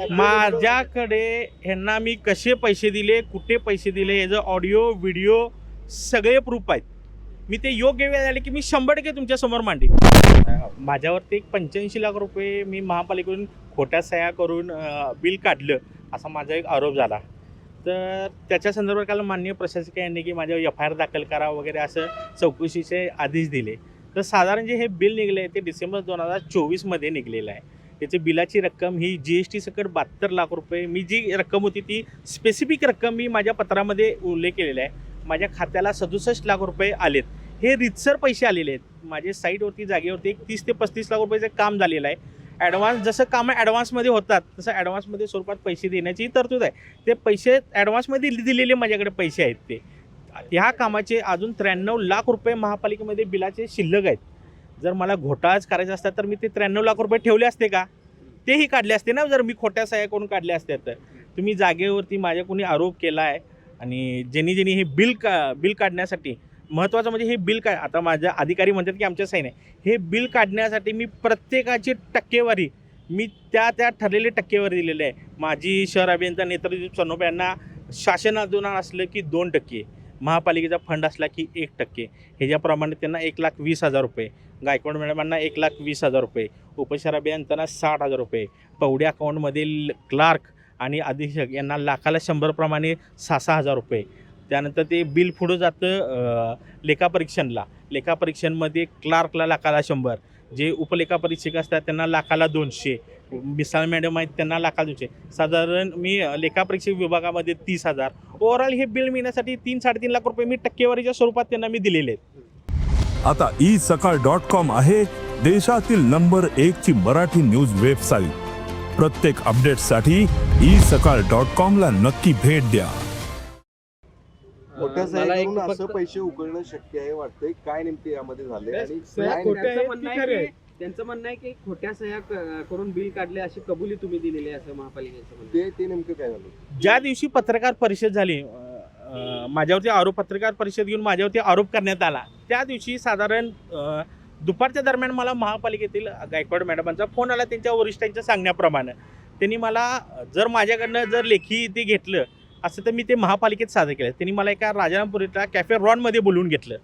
माझ्याकडे ह्यांना मी कसे पैसे दिले कुठे पैसे दिले याचं ऑडिओ व्हिडिओ सगळे प्रूफ आहेत. मी ते योग्य वेळ आले की मी शंभर टक्के तुमच्यासमोर मांडेन. माझ्यावरती एक पंच्याऐंशी लाख रुपये मी महापालिकेकडून खोट्या सह्या करून बिल काढलं असा माझा एक आरोप झाला. तर त्याच्या संदर्भात काल माननीय प्रशासक यांनी की माझ्यावर एफ आय आर दाखल करा वगैरे असं चौकशीचे आदेश दिले. तर साधारण जे हे बिल निघले ते डिसेंबर दोन हजार चोवीसमध्ये निघलेलं आहे. त्याची बिलाची रक्कम ही जी एस टी सकट बहात्तर लाख रुपये. मी जी रक्कम होती ती स्पेसिफिक रक्कम मी माझ्या पत्रामध्ये उल्लेख केलेला आहे. माझ्या खात्याला सदुसष्ट लाख रुपये आलेत. हे रितसर पैसे आलेले आहेत. माझे साईटवरती जागेवरती एक तीस ते पस्तीस लाख रुपयाचं काम झालेलं आहे. ॲडव्हान्स जसं कामं ॲडव्हान्समध्ये होतात तसं ॲडव्हान्समध्ये स्वरूपात पैसे देण्याची तरतूद आहे. ते पैसे ॲडव्हान्समध्ये दिलेले माझ्याकडे पैसे आहेत ते. ह्या कामाचे अजून त्र्याण्णव लाख रुपये महापालिकेमध्ये बिलाचे शिल्लक आहेत. जर मला घोटाळाच करायचा असता तर मी ते त्र्याण्णव लाख रुपये ठेवले असते का? तेही काढले असते ना जर मी खोट्या सह्या करून काढले असते तर. तुम्ही जागेवरती माझ्या कोणी आरोप केला आहे आणि ज्यांनी ज्यांनी हे बिल का बिल काढण्यासाठी महत्त्वाचं म्हणजे हे बिल काय? आता माझ्या अधिकारी म्हणतात की आमच्या सही हे बिल काढण्यासाठी मी प्रत्येकाची टक्केवारी मी त्या त्या ठरलेली टक्केवारी दिलेली आहे. माझी शहर अभियंता नेत्रदीप सनोप यांना शासनातून असलं की दोन टक्के महापालिकेचा फंड असला की एक टक्के. ह्याच्याप्रमाणे त्यांना एक लाख वीस हजार रुपये. गायकवाड मॅडमांना एक लाख वीस हजार रुपये उपशहर अभियंत्यांना साठ हजार रुपये पवडे अकाउंटमधील क्लार्क आणि अधीक्षक यांना लाखाला शंभरप्रमाणे सहा सहा हजार रुपये. त्यानंतर ते बिल पुढं जातं लेखापरीक्षणला लेखापरीक्षणमध्ये क्लार्कला लाखाला शंभर जे उपलेखापरीक्षक असतात त्यांना लाखाला दोनशे मिसाळ मॅडम आहेत त्यांना लाखाला दोनशे. साधारण मी लेखापरीक्षक विभागामध्ये तीस हजार. ओव्हरऑल हे बिल मिळण्यासाठी तीन साडेतीन लाख रुपये मी टक्केवारीच्या स्वरूपात त्यांना मी दिलेले आहेत. आता ई सकाळ डॉट कॉम आहे देशातील नंबर एक ची मराठी न्यूज वेबसाईट. प्रत्येक अपडेटसाठी ई सकाळ डॉट कॉम ला नक्की भेट द्या. मोठ्या साहेबांकडून असं पैसे उकळणं शक्य आहे वाटतंय. काय नेमके यामध्ये झाले आणि सह्या काय खोट्या नेमकं- आहेत म्हणणं आहे की- त्यांचं म्हणणं आहे की खोट्या सह्या क- करून बिल काढले अशी कबुली तुम्ही दिलेली आहे असं महापालिकेचं म्हणणं आहे. ते ते नेमकं काय झालं ज्या दिवशी पत्रकार परिषद झाली अं, माझ्यावरती आरोप पत्रकार परिषद घेऊन माझ्यावरती आरोप करण्यात आला. त्या दिवशी साधारण दुपारच्या दरम्यान मला महापालिकेतील गायकवाड मॅडमांचा फोन आला. त्यांच्या वरिष्ठांच्या सांगण्याप्रमाणे. त्यांनी मला जर माझ्याकडनं जर लेखी ते घेतलं असं तर मी ते महापालिकेत सादर केलं. त्यांनी मला एका राजारामपुरीतल्या कॅफे रॉनमध्ये बोलवून घेतलं.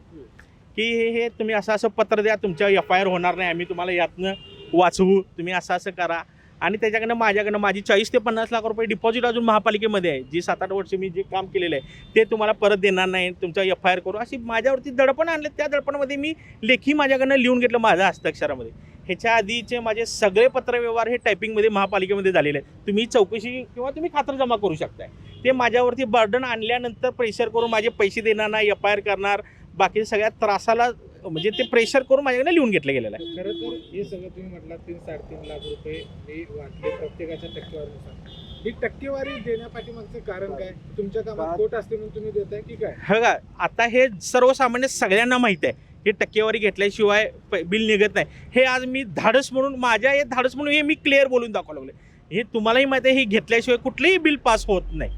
की हे हे तुम्ही असं असं पत्र द्या तुमच्या एफ आय आर होणार नाही आम्ही तुम्हाला यातनं वाचवू तुम्ही असं असं करा. आणि त्याच्याकडनं माझ्याकडनं माझी चाळीस ते पन्नास लाख रुपये डिपॉझिट अजून महापालिकेमध्ये आहे. जी सात आठ वर्ष मी जे काम केलेलं आहे ते तुम्हाला परत देणार नाही. तुमचा एफ आय आर करू. अशी माझ्यावरती दडपण आणले त्या दडपणामध्ये मी लेखी माझ्याकडनं लिहून घेतलं माझ्या हस्ताक्षरामध्ये. ह्याच्या आधीचे माझे सगळे पत्रव्यवहार हे टायपिंगमध्ये महापालिकेमध्ये झालेले आहेत. तुम्ही चौकशी किंवा तुम्ही खातरजमा करू शकताय. ते माझ्यावरती बर्डन आणल्यानंतर प्रेशर करून माझे पैसे देणार नाही एफ आय आर करणार. बाकी सगळ्या त्रासाला म्हणजे ते प्रेशर करून माझ्याकडे लिहून घेतलं गेलेलं आहे. खरं तर हे सगळं तुम्ही म्हटलं तीन साडेतीन लाख रुपये हे वाटले प्रत्येकाच्या टक्केवारीनुसार. ही टक्केवारी देण्यापाठीमागचं कारण काय? तुमच्या कामात का- खोट असते म्हणून तुम्ही देताय की काय? हो का आता हे सर्वसामान्य सगळ्यांना माहीत आहे हे टक्केवारी घेतल्याशिवाय प- बिल निघत नाही. हे आज मी धाडस म्हणून माझ्या हे धाडस म्हणून हे मी क्लिअर बोलून दाखवलं लागले हे तुम्हालाही माहिती आहे हे घेतल्याशिवाय कुठलंही बिल पास होत नाही.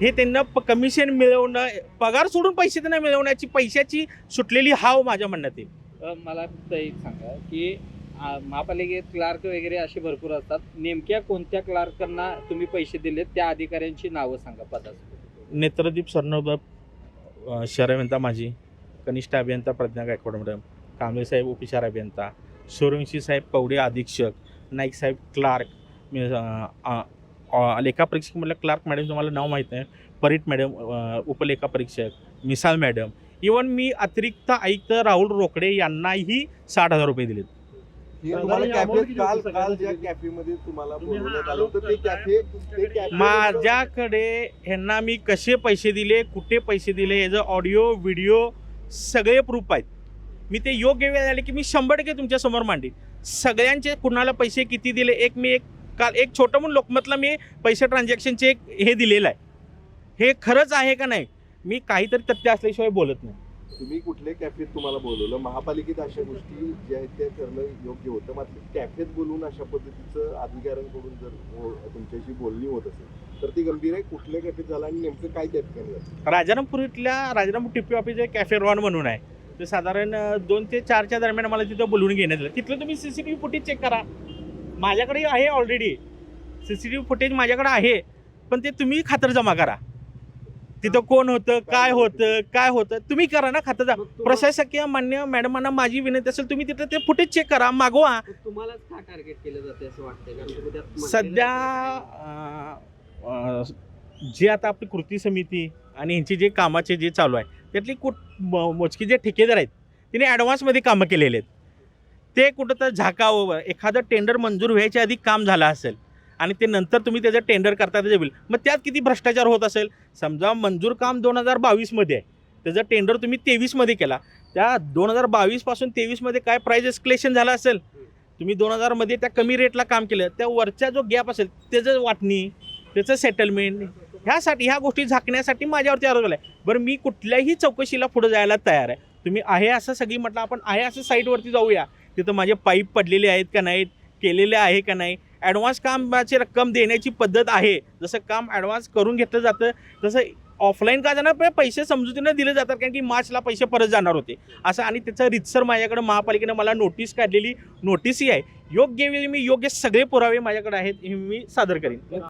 हे त्यांना कमिशन मिळवणं पगार सोडून पैसे त्यांना मिळवण्याची पैशाची सुटलेली हाव माझ्या म्हणण्यात येईल. मला फक्त एक सांगा की महापालिकेत क्लार्क वगैरे असे भरपूर असतात. नेमक्या कोणत्या क्लार्कांना तुम्ही पैसे दिले त्या अधिकाऱ्यांची नावं सांगा पदाची नेत्रदीप सरनोबत शहर अभियंता माझी कनिष्ठ अभियंता प्रज्ञा गायकवाड मॅडम कांबळे साहेब उपचार अभियंता सूर्यवंशी साहेब पवडे अधीक्षक नाईक साहेब क्लार्क अं, लेखापरीक्षक म्हटलं क्लार्क मॅडम तुम्हाला नाव माहीत नाही परीट मॅडम अं, उपलेखापरीक्षक मिसाल मॅडम. इवन मी अतिरिक्त आयुक्त राहुल रोकडे यांनाही साठ हजार रुपये दिलेत. तुम्हाला कॅफे काल काल ज्या कॅफेमध्ये तुम्हाला बोलवण्यात आलं होतं ते कॅफे ते कॅफे माझ्याकडे ह्यांना मी कसे पैसे दिले कुठे पैसे दिले याचं ऑडिओ व्हिडिओ सगळे प्रूफ आहेत. मी ते योग्य वेळ आले की मी शंभर टक्के तुमच्यासमोर मांडीन. सगळ्यांचे कुणाला पैसे किती दिले एक मी एक काल एक छोटं म्हणून लोकमतला मी पैसे ट्रान्झॅक्शनचे एक हे दिलेलं आहे. हे खरंच आहे का नाही? मी काहीतरी तथ्य असल्याशिवाय बोलत नाही. तुम्ही कुठल्या कॅफेत तुम्हाला बोलवलं? महापालिकेत अशा गोष्टी ज्या आहेत त्या करणं योग्य होतं? मात्र कॅफेत बोलून अशा पद्धतीचं अधिकाऱ्यांकडून जर हो- तुमच्याशी बोलणी होत असेल तर ती गंभीर आहे. कुठल्या कॅफेत झालं आणि नेमकं काय त्या ठिकाणी झालं? राजारामपुरीतल्या राजारामपूर टिपी ऑफिस आहे कॅफे रॉन म्हणून आहे. ते साधारण दोन ते चारच्या दरम्यान मला तिथं बोलवून घेण्यात आलं. तिथलं तुम्ही C C T V footage check करा. माझ्याकडे आहे already C C T V footage माझ्याकडे आहे. पण ते तुम्ही खातर जमा करा. तिथं कोण होतं काय होतं काय होतं तुम्ही करा ना खातं जा प्रशासकीय मान्य मॅडमांना माझी विनंती असेल तुम्ही तिथं ते फुटेज चेक करा मागवा. तुम्हालाच का टार्गेट केलं जाते असं वाटतंय? कारण तुम्ही त्यात म्हटलेलं सध्या जे आता आपली कृती समिती आणि यांचे जे कामाचे जे चालू आहे त्यातली कुठ मोजकी जे ठेकेदार आहेत तिने ॲडव्हान्समध्ये कामं केलेले आहेत. ते कुठं तर झाकावं एखादं टेंडर मंजूर व्हायच्या आधी काम झालं असेल आणि ते नंतर तुम्ही त्याचं टेंडर करता त्याचं बिल मग त्यात किती भ्रष्टाचार होत असेल? समजा मंजूर काम दोन हजार बावीसमध्ये आहे. त्याचं टेंडर तुम्ही तेवीसमध्ये केला. त्या दोन हजार बावीसपासून तेवीसमध्ये काय प्राईज एस्कलेशन झालं असेल? तुम्ही दोन हजारमध्ये त्या कमी रेटला काम केलं. त्या वरच्या जो गॅप असेल त्याचं वाटणी त्याचं सेटलमेंट ह्यासाठी ह्या गोष्टी झाकण्यासाठी माझ्यावरती आरोप झाला आहे बरं मी कुठल्याही चौकशीला पुढे जायला तयार आहे. तुम्ही आहे असं सगळी म्हटलं आपण आहे असं साईटवरती जाऊया. तिथं माझे पाईप पडलेले आहेत का नाहीत केलेले आहे का नाही. ॲडव्हान्स कामाची रक्कम देण्याची पद्धत आहे. जसं काम ॲडव्हान्स करून घेतलं जातं तसं ऑफलाईन का जाणार पण पैसे समजुतीनं दिले जातात कारण की मार्चला पैसे परत जाणार होते. असं आणि त्याचं रितसर माझ्याकडे महापालिकेनं मला नोटीस काढलेली नोटीसही आहे. योग्य वेळी मी योग्य सगळे पुरावे माझ्याकडे आहेत हे मी सादर करीन.